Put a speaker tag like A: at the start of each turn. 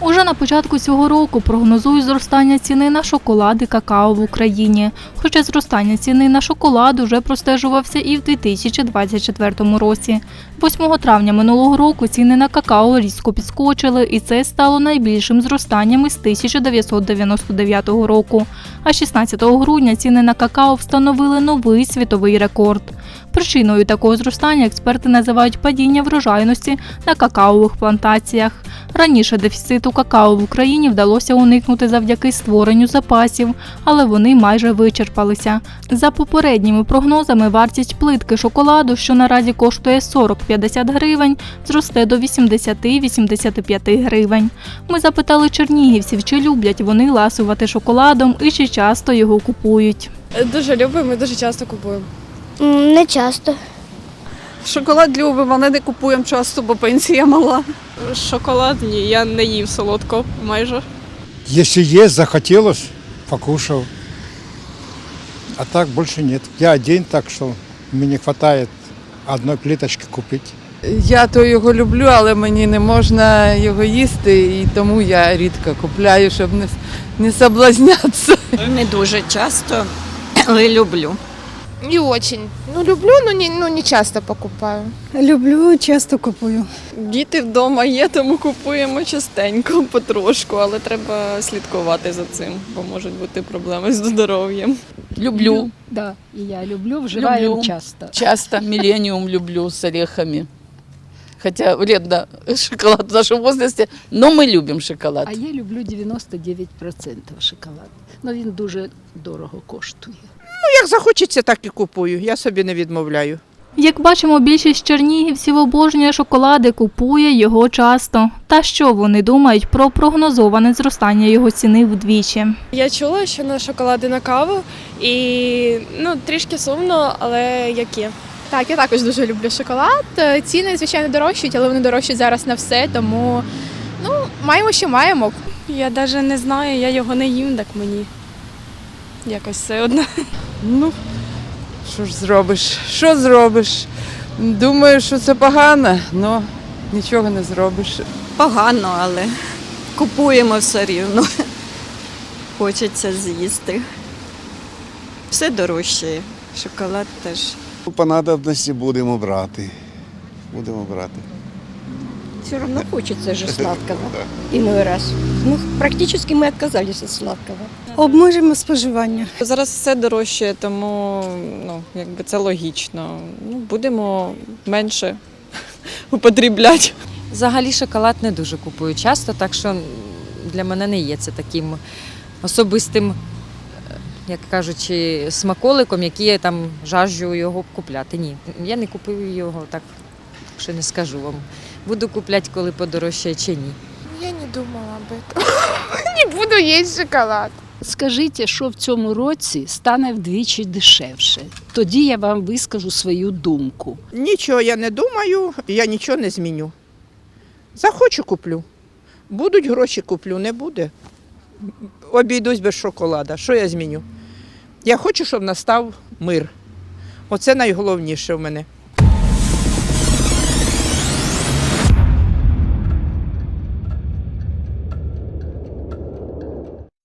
A: Вже на початку цього року прогнозують зростання ціни на шоколад і какао в Україні. Хоча зростання ціни на шоколад уже простежувався і в 2024 році. 8 травня минулого року ціни на какао різко підскочили, і це стало найбільшим зростанням із 1999 року. А 16 грудня ціни на какао встановили новий світовий рекорд. Причиною такого зростання експерти називають падіння врожайності на какаових плантаціях. Раніше дефіциту какао в Україні вдалося уникнути завдяки створенню запасів, але вони майже вичерпалися. За попередніми прогнозами, вартість плитки шоколаду, що наразі коштує 40-50 гривень, зросте до 80-85 гривень. Ми запитали чернігівців, чи люблять вони ласувати шоколадом і чи часто його купують.
B: Дуже любимо і дуже часто купуємо.
C: Не часто.
D: Шоколад любимо, але не купуємо часто, бо пенсія мала.
B: Шоколад ні, я не їв солодко майже.
E: Если есть, захотелось, покушал. А так больше нет. Я один, так что мне не хватает одной плиточки купить.
F: Я то його люблю, але мені не можна його їсти, і тому я рідко купляю, щоб не, не соблазнятися.
G: Не дуже часто, але люблю.
H: Не очень. Ну, люблю, но не, ну, не часто покупаю.
I: Люблю, часто купую.
B: Діти вдома є, тому купуємо частенько, потрошку, але треба слідкувати за цим, бо можуть бути проблеми з здоров'ям.
F: Люблю.
I: Да, і я люблю, вживаю
F: Люблю.
I: часто.
F: Часто миллениум люблю с орехами. Хотя вредно шоколад в нашем возрасте, но мы любим шоколад.
I: А я люблю 99% шоколад. Ну він дуже дорого коштує.
J: Як захочеться, так і купую. Я собі не відмовляю.
A: Як бачимо, більшість чернігівців обожнює шоколади, купує його часто. Та що вони думають про прогнозоване зростання його ціни вдвічі?
B: Я чула, що на шоколади на каву, і ну трішки сумно, але як є.
H: Так, я також дуже люблю шоколад. Е, Ціни, звичайно, дорожчають, але вони дорожчають зараз на все, тому ну, маємо, що маємо.
B: Я навіть не знаю, я його не їм, так мені якось все одно.
F: Ну, що ж зробиш? Що зробиш? Думаю, що це погано, але нічого не зробиш.
G: Погано, але купуємо все рівно. Хочеться з'їсти. Все дорожчає. Шоколад теж.
K: По надобності будемо брати. Будемо брати.
C: Все равно хочется же сладкого. Иной раз. Ну, практически мы отказались от сладкого.
I: Обмежимо споживання.
B: Зараз все дорожчає, тому ну, якби це логічно. Ну, будемо менше употрібляти.
L: Взагалі шоколад не дуже купую часто, так що для мене не є це таким особистим, е, як кажучи, смаколиком, який я там жажджу його купляти. Ні, я не купую його, так що не скажу вам. Буду купляти, коли подорожчає чи ні.
H: Я не думала об этом. Не буду есть шоколад.
I: Скажіть, що в цьому році стане вдвічі дешевше. Тоді я вам вискажу свою думку.
J: Нічого я не думаю, я нічого не зміню. Захочу куплю. Будуть гроші куплю, не буде. Обійдусь без шоколада. Що я зміню? Я хочу, щоб настав мир. Оце найголовніше в мене.